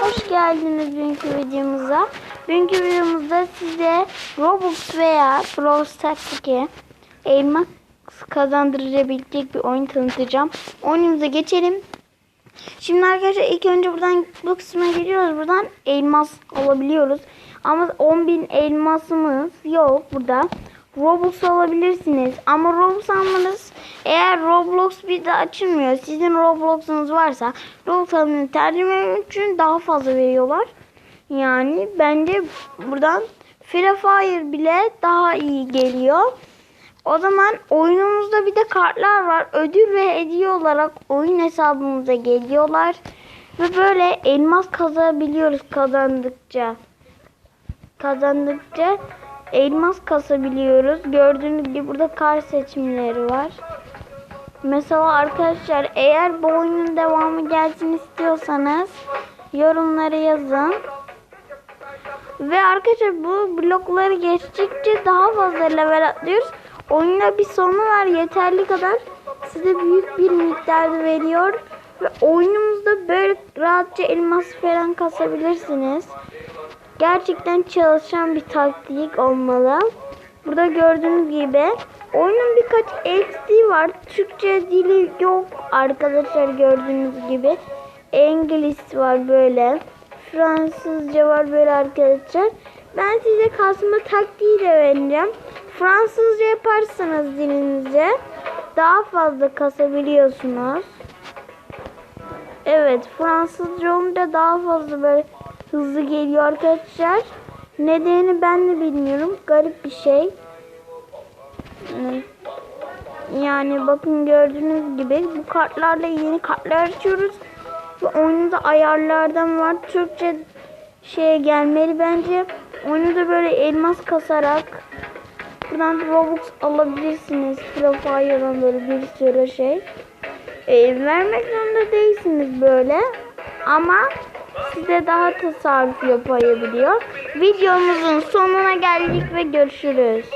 Hoş geldiniz bugünkü videomuza. Bugünkü videomuzda size Robux veya Brawl Stars'taki elma kazandırabilecek bir oyun tanıtacağım. Oyunumuza geçelim. Şimdi arkadaşlar ilk önce buradan bu kısma giriyoruz. Buradan elmas alabiliyoruz. Ama 10.000 elmasımız yok burada. Robux alabilirsiniz. Ama Robux almanız eğer Roblox bir de açılmıyor. Sizin Roblox'unuz varsa Roblox almanı tercüme için daha fazla veriyorlar. Yani bence buradan Free Fire bile daha iyi geliyor. O zaman oyunumuzda bir de kartlar var. Ödül ve hediye olarak oyun hesabımıza geliyorlar. Ve böyle elmas kazabiliyoruz kazandıkça. Kazandıkça elmas kasabiliyoruz. Gördüğünüz gibi burada kar seçimleri var. Mesela arkadaşlar eğer bu oyunun devamı gelsin istiyorsanız yorumlara yazın. Ve arkadaşlar bu blokları geçtikçe daha fazla level atlıyoruz. Oyuna bir sonu var yeterli kadar size büyük bir miktarda veriyor. Ve oyunumuzda böyle rahatça elmas falan kasabilirsiniz. Gerçekten çalışan bir taktik olmalı. Burada gördüğünüz gibi oyunun birkaç eksiği var. Türkçe dili yok arkadaşlar gördüğünüz gibi. İngiliz var böyle. Fransızca var böyle arkadaşlar. Ben size kasma taktiği de vereceğim. Fransızca yaparsanız dilinize daha fazla kasabiliyorsunuz. Evet Fransızca olunca daha fazla böyle hızlı geliyor arkadaşlar. Nedeni ben de bilmiyorum. Garip bir şey. Yani bakın gördüğünüz gibi bu kartlarla yeni kartlar açıyoruz. Ve oyunda ayarlardan var. Türkçe şeye gelmeli bence. Oyunu da böyle elmas kasarak buradan Robux alabilirsiniz. Profile'dan böyle bir sürü şey. Ee, vermek zorunda değilsiniz böyle. Ama size daha tasarruf yapabiliyor. Videomuzun sonuna geldik ve görüşürüz.